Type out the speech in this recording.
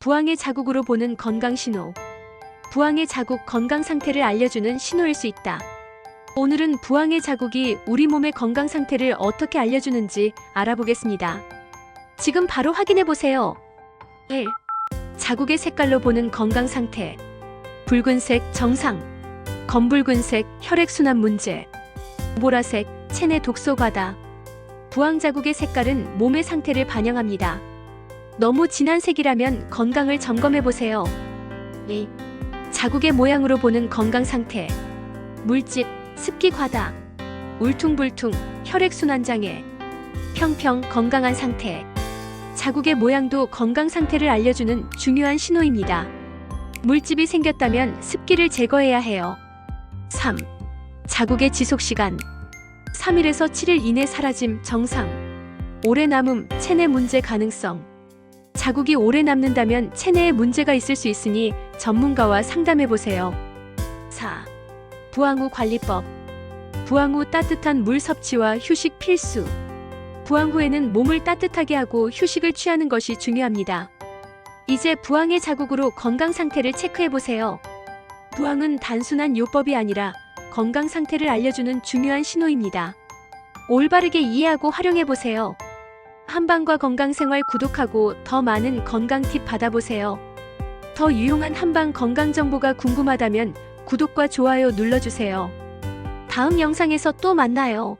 부항의 자국으로 보는 건강 신호. 부항의 자국 건강 상태를 알려주는 신호일 수 있다. 오늘은 부항의 자국이 우리 몸의 건강 상태를 어떻게 알려주는지 알아보겠습니다. 지금 바로 확인해 보세요. 1. 자국의 색깔로 보는 건강 상태. 붉은색 정상. 검붉은색 혈액순환 문제. 보라색 체내 독소 과다. 부항 자국의 색깔은 몸의 상태를 반영합니다. 너무 진한 색이라면 건강을 점검해 보세요. 2. 자국의 모양으로 보는 건강 상태. 물집, 습기 과다. 울퉁불퉁, 혈액순환 장애. 평평 건강한 상태. 자국의 모양도 건강 상태를 알려주는 중요한 신호입니다. 물집이 생겼다면 습기를 제거해야 해요. 3. 자국의 지속 시간. 3일에서 7일 이내 사라짐 정상. 오래 남음 체내 문제 가능성. 자국이 오래 남는다면 체내에 문제가 있을 수 있으니 전문가와 상담해 보세요. 4. 부항 후 관리법. 부항 후 따뜻한 물 섭취와 휴식 필수. 부항 후에는 몸을 따뜻하게 하고 휴식을 취하는 것이 중요합니다. 이제 부항의 자국으로 건강 상태를 체크해 보세요. 부항은 단순한 요법이 아니라 건강 상태를 알려주는 중요한 신호입니다. 올바르게 이해하고 활용해 보세요. 한방과 건강생활 구독하고 더 많은 건강 팁 받아보세요. 더 유용한 한방 건강 정보가 궁금하다면 구독과 좋아요 눌러주세요. 다음 영상에서 또 만나요.